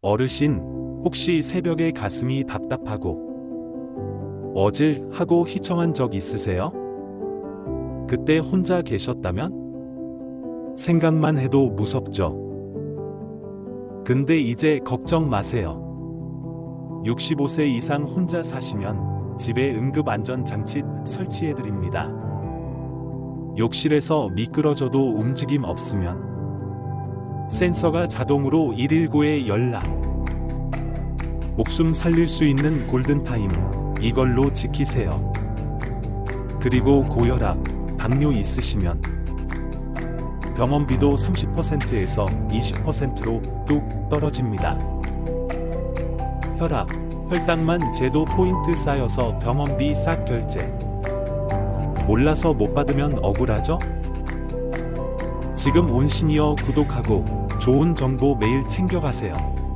어르신, 혹시 새벽에 가슴이 답답하고 어질 하고 휘청한 적 있으세요? 그때 혼자 계셨다면? 생각만 해도 무섭죠. 근데 이제 걱정 마세요. 65세 이상 혼자 사시면 집에 응급 안전 장치 설치해 드립니다. 욕실에서 미끄러져도 움직임 없으면 센서가 자동으로 119에 연락. 목숨 살릴 수 있는 골든타임 이걸로 지키세요. 그리고 고혈압, 당뇨 있으시면 병원비도 30%에서 20%로 뚝 떨어집니다. 혈압, 혈당만 제도 포인트 쌓여서 병원비 싹 결제. 몰라서 못 받으면 억울하죠? 지금 온시니어 구독하고 좋은 정보 매일 챙겨가세요.